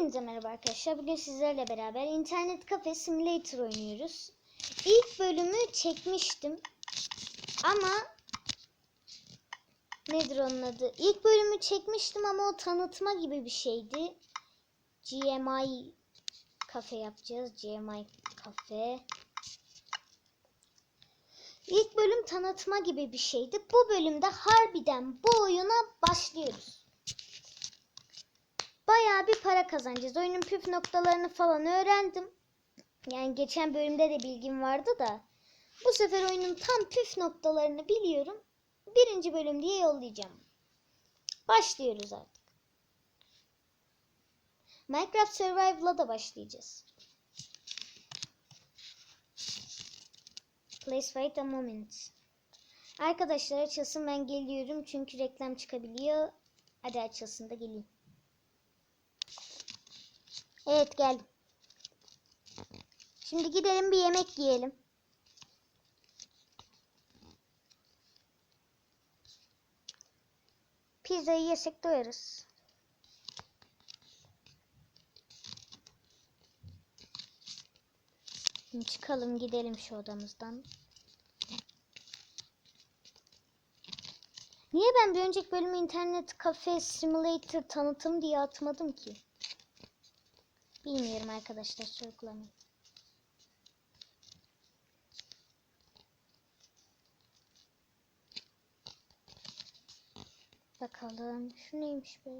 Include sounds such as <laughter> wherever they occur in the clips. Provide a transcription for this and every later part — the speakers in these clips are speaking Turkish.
Hepinize merhaba arkadaşlar. Bugün sizlerle beraber internet kafe simulator oynuyoruz. İlk bölümü çekmiştim. Ama nedir onun adı? İlk bölümü çekmiştim ama o tanıtma gibi bir şeydi. GMI kafe yapacağız. GMI kafe. İlk bölüm tanıtma gibi bir şeydi. Bu bölümde harbiden bu oyuna başlıyoruz. Bayağı bir para kazanacağız. Oyunun püf noktalarını falan öğrendim. Yani geçen bölümde de bilgim vardı da. Bu sefer oyunun tam püf noktalarını biliyorum. Birinci bölüm diye yollayacağım. Başlıyoruz artık. Minecraft Survival'a da başlayacağız. Please wait a moment. Arkadaşlar açılsın ben geliyorum çünkü reklam çıkabiliyor. Hadi açılsın da geleyim. Evet geldim. Şimdi gidelim bir yemek yiyelim. Pizzayı yesek doyarız. Şimdi çıkalım gidelim şu odamızdan. Niye ben bir önceki bölümü internet kafe simulator tanıtım diye atmadım ki? Bilmiyorum arkadaşlar sorgulamayın. Bakalım şu neymiş be?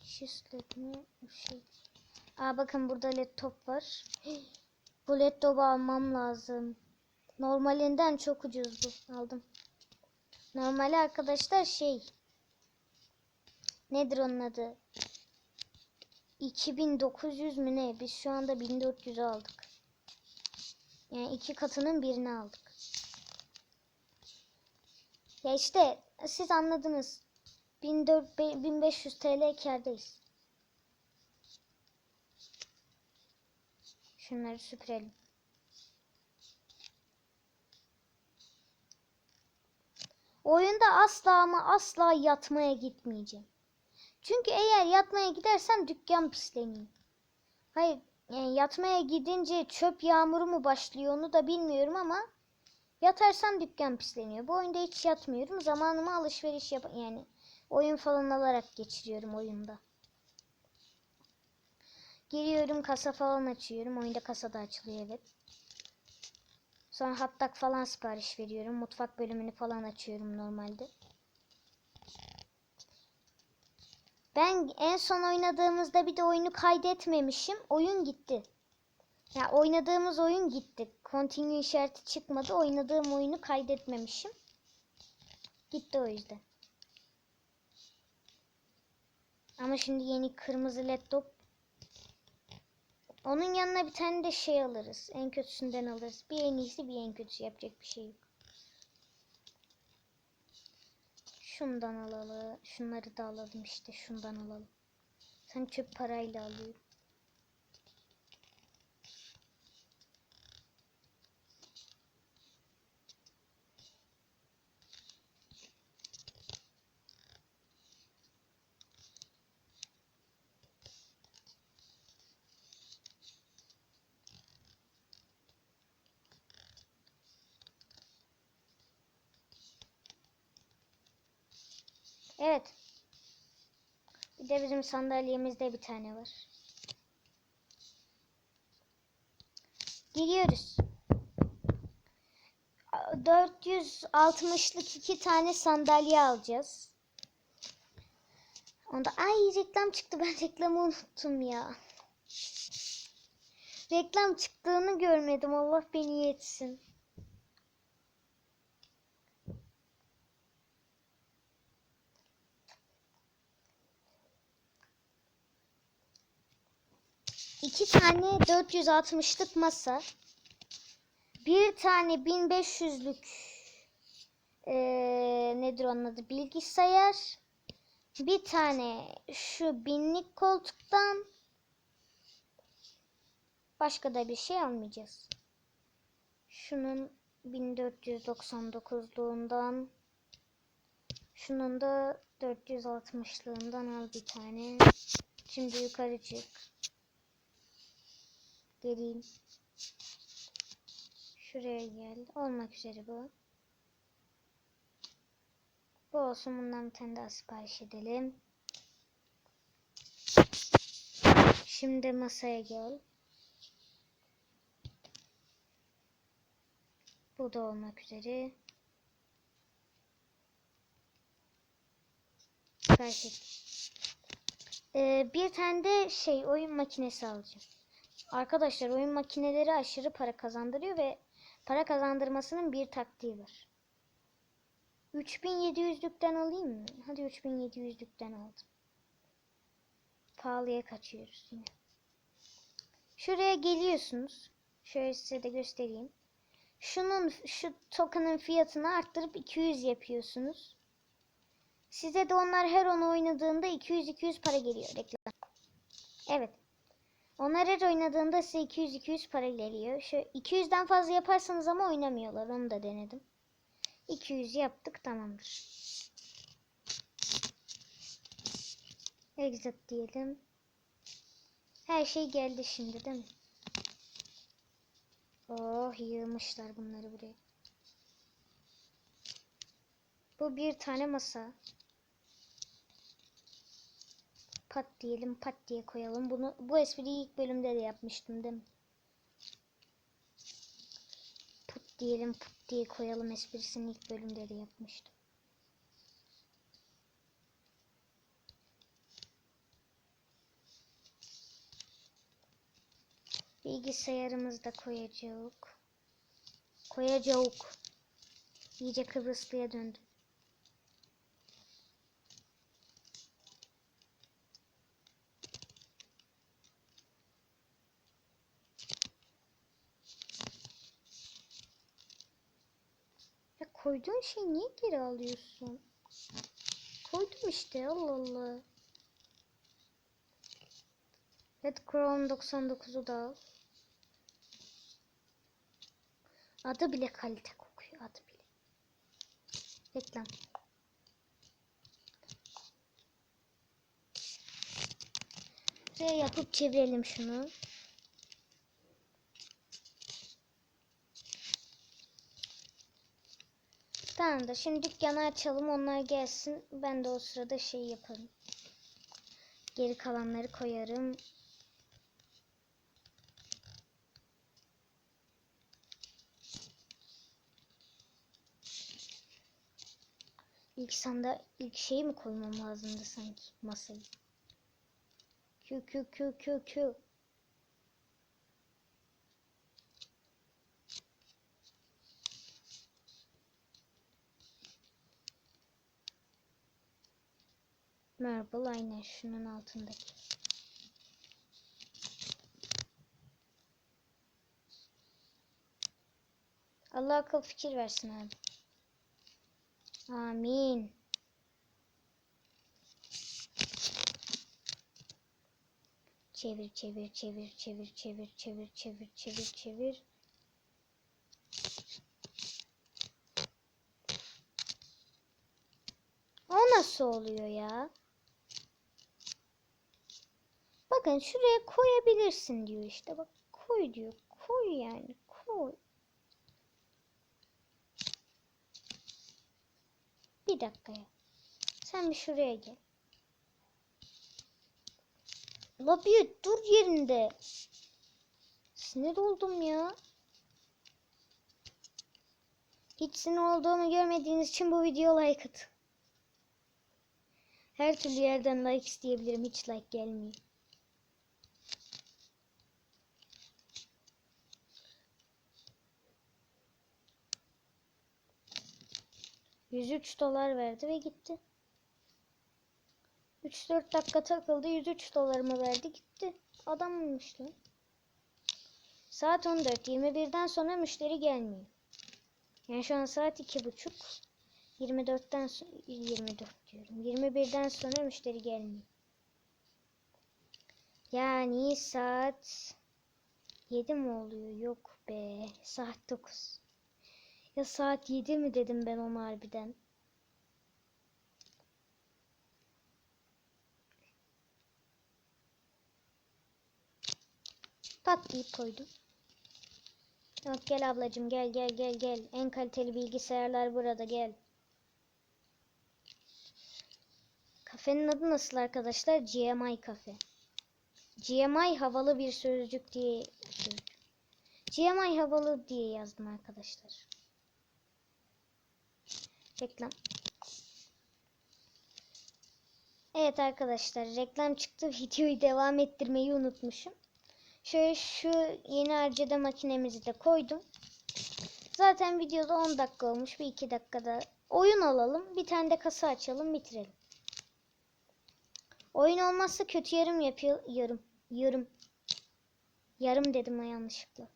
Şişlet mi? Şey. Aa bakın burada laptop var. <gasps> Bu laptopu almam lazım. Normalinden çok ucuz bu. Aldım. Normali arkadaşlar şey. Nedir onun adı? 2900 mü ne? Biz şu anda 1400 aldık. Yani iki katının birini aldık. Ya işte siz anladınız. 1400, 1500 TL kârdayız. Şunları süpürelim. Oyunda asla ama asla yatmaya gitmeyeceğim. Çünkü eğer yatmaya gidersem dükkan pisleniyor. Hayır yani yatmaya gidince çöp yağmuru mu başlıyor onu da bilmiyorum ama yatarsam dükkan pisleniyor. Bu oyunda hiç yatmıyorum. Zamanımı alışveriş yap yani oyun falan alarak geçiriyorum oyunda. Giriyorum kasa falan açıyorum. Oyunda kasada açılıyor evet. Sonra hattak falan sipariş veriyorum. Mutfak bölümünü falan açıyorum normalde. Ben en son oynadığımızda bir de oyunu kaydetmemişim. Oyun gitti. Ya yani oynadığımız oyun gitti. Continue işareti çıkmadı. Oynadığım oyunu kaydetmemişim. Gitti o yüzden. Ama şimdi yeni kırmızı laptop. Onun yanına bir tane de şey alırız. En kötüsünden alırız. Bir en iyisi bir en kötüsü yapacak bir şey yok. Şundan alalım. Şunları da alalım işte. Şundan alalım. Sen çöp parayla alıyorum. Evet. Bir de bizim sandalyemizde bir tane var. Giriyoruz. 460'lık iki tane sandalye alacağız. Onda ay reklam çıktı <laughs> ben reklamı unuttum ya. Reklam çıktığını görmedim Allah beni yetsin. İki tane 460'lık masa, bir tane 1500'lük ee, nedir onun adı bilgisayar, bir tane şu binlik koltuktan başka da bir şey almayacağız. Şunun 1499'luğundan şunun da 460'lığından al bir tane. Şimdi yukarı çık. Geleyim. Şuraya gel. Olmak üzere bu. Bu olsun. Bundan bir tane daha sipariş edelim. Şimdi masaya gel. Bu da olmak üzere. Sipariş et. Ee, bir tane de şey oyun makinesi alacağım. Arkadaşlar oyun makineleri aşırı para kazandırıyor ve para kazandırmasının bir taktiği var. 3700'lükten alayım mı? Hadi 3700'lükten aldım. Pahalıya kaçıyoruz yine. Şuraya geliyorsunuz. Şöyle size de göstereyim. Şunun şu token'ın fiyatını arttırıp 200 yapıyorsunuz. Size de onlar her onu oynadığında 200-200 para geliyor reklam. Evet. Onlar her oynadığında size 200-200 para geliyor. Şu 200'den fazla yaparsanız ama oynamıyorlar. Onu da denedim. 200 yaptık tamamdır. Exit diyelim. Her şey geldi şimdi değil mi? Oh yığmışlar bunları buraya. Bu bir tane masa. Pat diyelim pat diye koyalım. Bunu bu espriyi ilk bölümde de yapmıştım değil mi? Put diyelim put diye koyalım esprisini ilk bölümde de yapmıştım. Bilgisayarımızda koyacağız. Koyacağız. İyice Kıbrıslı'ya döndüm. Ya koyduğun şeyi niye geri alıyorsun? Koydum işte Allah Allah. Red Chrome 99'u da al. Adı bile kalite kokuyor adı bile. Reklam. Buraya yapıp çevirelim şunu. Tamamdır. Şimdi dükkanı açalım. Onlar gelsin. Ben de o sırada şey yaparım. Geri kalanları koyarım. İlk sanda ilk şeyi mi koymam lazımdı sanki masayı. Q Q Q Q Q. Marble aynen şunun altındaki. Allah akıl fikir versin abi. Amin. Çevir çevir çevir çevir çevir çevir çevir çevir çevir. O nasıl oluyor ya? Bakın şuraya koyabilirsin diyor işte. Bak koy diyor. Koy yani. Koy. Bir dakika ya. Sen bir şuraya gel. La bir dur yerinde. Sinir oldum ya. Hiç sinir olduğumu görmediğiniz için bu video like atın. Her türlü yerden like isteyebilirim. Hiç like gelmiyor. Yüz üç dolar verdi ve gitti. 3-4 dakika takıldı. 103 dolarımı verdi gitti. Adammış lan. Saat 14. 21'den sonra müşteri gelmiyor. Yani şu an saat 2.30. 24'ten sonra 24 diyorum. 21'den sonra müşteri gelmiyor. Yani saat 7 mi oluyor? Yok be. Saat 9. Ya saat 7 mi dedim ben ona harbiden. Tak deyip koydum. Yok gel ablacım gel gel gel gel. En kaliteli bilgisayarlar burada gel. Kafenin adı nasıl arkadaşlar? GMI kafe. GMI havalı bir sözcük diye. GMI havalı diye yazdım arkadaşlar. Reklam. Evet arkadaşlar reklam çıktı. Videoyu devam ettirmeyi unutmuşum. Şöyle şu yeni RCD makinemizi de koydum. Zaten videoda 10 dakika olmuş. Bir 2 dakikada oyun alalım. Bir tane de kasa açalım bitirelim. Oyun olmazsa kötü yarım yapıyor. Yarım. Yarım. Yarım dedim ha yanlışlıkla.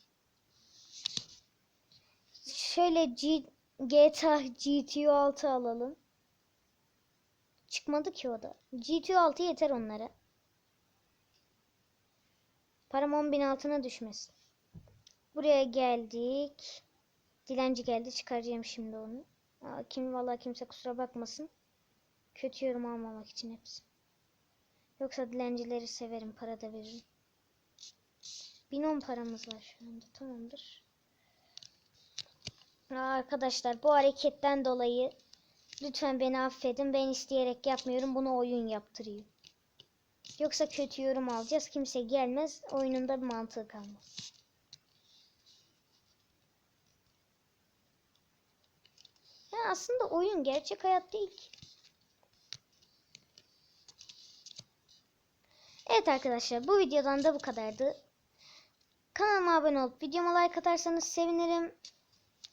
Şöyle G GTA GTO 6 alalım. Çıkmadı ki o da. GTO 6 yeter onlara. Param 10.000 altına düşmesin. Buraya geldik. Dilenci geldi. Çıkaracağım şimdi onu. Aa, kim vallahi kimse kusura bakmasın. Kötü yorum almamak için hepsi. Yoksa dilencileri severim. Para da veririm. 1010 paramız var şu anda. Tamamdır. Arkadaşlar bu hareketten dolayı lütfen beni affedin. Ben isteyerek yapmıyorum. Bunu oyun yaptırıyor. Yoksa kötü yorum alacağız. Kimse gelmez. Oyunun bir mantığı kalmaz. Ya aslında oyun gerçek hayat değil ki. Evet arkadaşlar bu videodan da bu kadardı. Kanalıma abone olup videoma like atarsanız sevinirim.